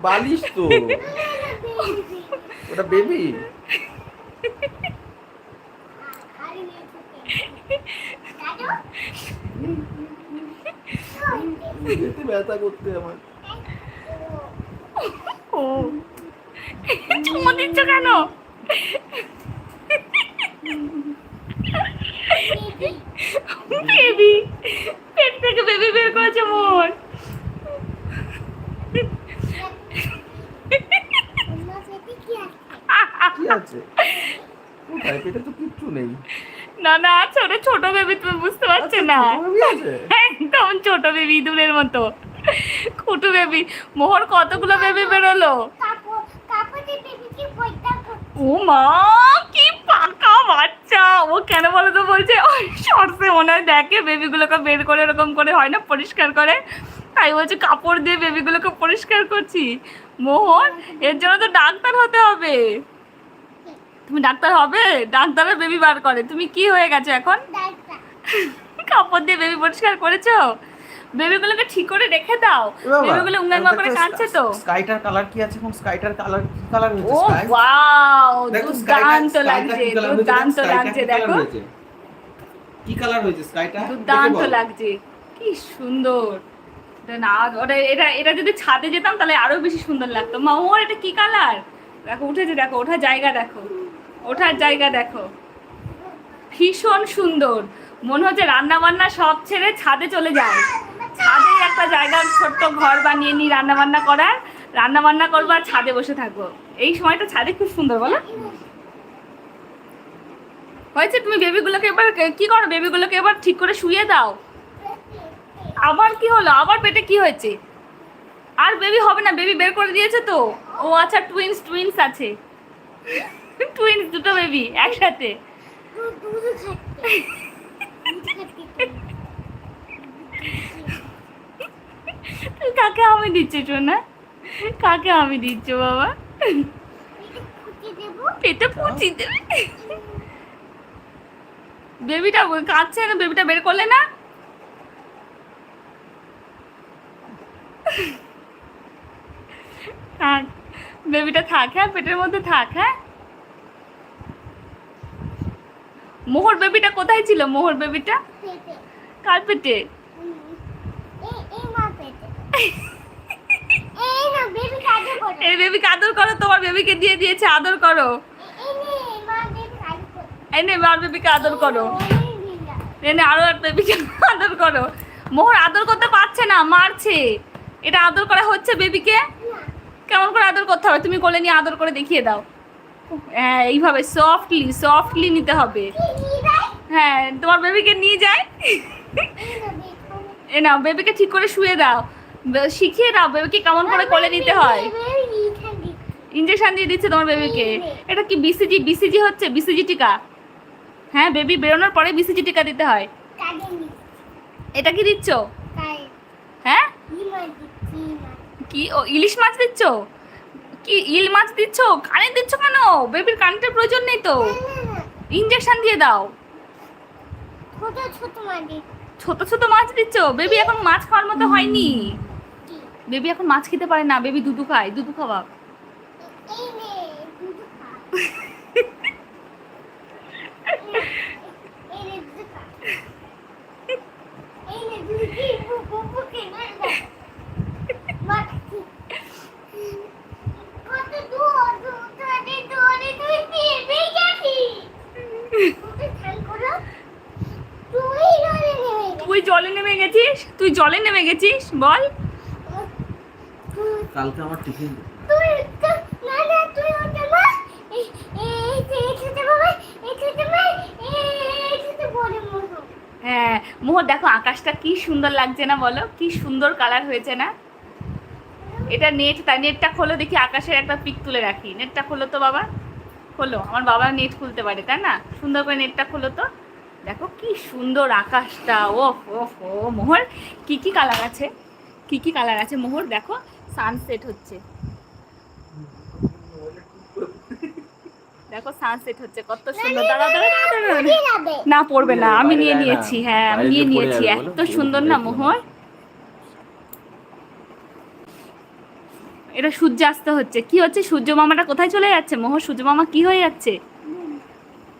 বালিশ তো। ওটা বেবি। যেতে ব্যথা করতে আমার। ও। চুমো দিচ্ছ কেন বেবি পেট থেকে বেবি বের করেছে মোর কি আছে কোথায় পেটে তো কিচ্ছু নেই না না ছোট ছোট বেবি তুমি বুঝতে পারছ না। একদম ছোট বেবি ইঁদুরের মতো। কুটু বেবি মোহর কতগুলো বেবি বেরোলো? ও মা কি পাকা বাচ্চা। ও কেন বলো তো বলছে ওই শর্টসে মনে হয় দেখে বেবিগুলোকে বের করে এরকম করে হয় না পরিষ্কার করে। তাই বলছে কাপড় দিয়ে বেবিগুলোকে পরিষ্কার করছি। মোহন এর জন্য তো ডাক্তার হতে হবে। তুমি ডাক্তার হবে? ডাক্তারের বেবি বার করে। তুমি কি হয়ে গেছো এখন? কাপড় দিয়ে বেবি পরিষ্কার করেছ? বেবিগুলোকে ঠিক করে রেখে দাও। বেবিগুলো উঙ্গাঙ্গা করে কাঁদছে তো। স্কাইটার কালার কি আছে এখন? স্কাইটার কালার কি কালার হয়েছে ও ওয়াও দুর্দান্ত লাগছে দুর্দান্ত লাগছে। দেখো কি কালার হয়েছে? স্কাইটা? দুর্দান্ত লাগছে। কি সুন্দর। না ওটা এটা এটা যদি ছাদে যেতাম তাহলে আরও বেশি সুন্দর লাগতো। মা ওর এটা কি কালার দেখো উঠেছে দেখো ওঠার জায়গা দেখো। ওঠার জায়গা দেখো। ভীষণ সুন্দর। মনে হচ্ছে রান্না বান্না সব ছেড়ে ছাদে চলে যায় ছাদে একটা জায়গা, ছোট্ট ঘর বানিয়ে নি রান্না বান্না করার। রান্না বান্না করব আর ছাদে বসে থাকব। এই সময়টা ছাদে খুব সুন্দর, বলো। হয়েছে, তুমি বেবিগুলোকে এবার কি করো? বেবিগুলোকে এবার ঠিক করে শুয়ে দাও। আবার কি হলো? আবার পেটে কি হয়েছে? আর বেবি হবে না, বেবি বের করে দিয়েছে তো। ও আচ্ছা টুইন্স টুইন্স আছে। টুইন্স দুটো বেবি একসাথে। তুই কাকে আমি দিচ্ছি শোনা কাকে আমি দিচ্ছ বাবা? পেটে পুচি দেবে। বেবিটা কাঁদছে না বেবিটা বের করলে না? থাক বেবিটা থাক হ্যাঁ পেটের মধ্যে থাক হ্যাঁ? মোহর বেবিটা কোথায় ছিল? মোহর বেবিটা? কার পেটে। এই বেবিকে আদর করো তোমার বেবিকে দিয়ে দিয়েছে আদর করো। এই নে বেবিকে আদর করো। এনে আরও এক বেবিকে আদর করো। মোহর আদর করতে পারছে না মারছে। এটা আদর করা হচ্ছে বেবিকে? কেমন করে আদর করতে হবে? তুমি কোলে নিয়ে আদর করে দেখিয়ে দাও। হ্যাঁ এইভাবে সফটলি সফটলি নিতে হবে। হ্যাঁ তোমার বেবিকে নিয়ে যায়। এ নাও বেবিকে ঠিক করে শুয়ে দাও। শিখিয়ে দাও বেবিকে কেমন করে কোলে নিতে হয়। ইঞ্জেকশন দিয়ে দিচ্ছে তোমার বেবিকে এটা কি বিসিজি বিসিজি হচ্ছে? বিসিজি টিকা। হ্যাঁ বেবি বেরোনোর পরে বিসিজি টিকা দিতে হয়। এটা কি দিচ্ছ? হ্যাঁ? কি? ও ইলিশ মাছ দিচ্ছ? কি ইল মাছ দিচ্ছ? কানে দিচ্ছ কেন? বেবির কানটা প্রয়োজন নেই তো। ইঞ্জেকশন দিয়ে দাও। ছোট ছোট মাছ দিচ্ছ? বেবি এখন মাছ খাওয়ার মতো হয়নি। বেবি এখন মাছ খেতে পারে না। বেবি দুধু খায় দুধু খাওয়া এই নে দুধ খা এই নে দুধ খা এই নে দুধ কি বুবু কে না মাটি কত দূর দূর ধরে ধরে তুই নেমে গেছি তুই ঠান করো তুই ধরে নেমে গেছিস তুই জলে নেমে গেছিস তুই জলে নেমে গেছিস বল কালকে আমার টিফিন তুই না না তুই ওটা এই এই বাবা মা মোহ হ্যাঁ মোহর দেখো আকাশটা কি সুন্দর লাগছে না বলো কি সুন্দর কালার হয়েছে না এটা নেট তাই নেটটা খোলো দেখি আকাশের একটা পিক তুলে রাখি নেটটা খোলো তো বাবা খোলো আমার বাবা নেট খুলতে পারে তাই না সুন্দর করে নেটটা খোলো তো দেখো কি সুন্দর আকাশটা ও ও ও মোহর। কি কি কালার আছে? কি কি কালার আছে মোহর? দেখো সানসেট হচ্ছে। দেখো সানসেট হচ্ছে কত সুন্দর। দাঁড়া দাঁড়া দাঁড়া না পড়বে না আমি নিয়ে। নিয়েছি হ্যাঁ আমি নিয়ে নিয়েছি। এত সুন্দর না মোহর। এটা সূর্যাস্ত হচ্ছে। কি হচ্ছে? সূর্য মামাটা কোথায় চলে যাচ্ছে? মোহর সূর্য মামা কি হয়ে যাচ্ছে?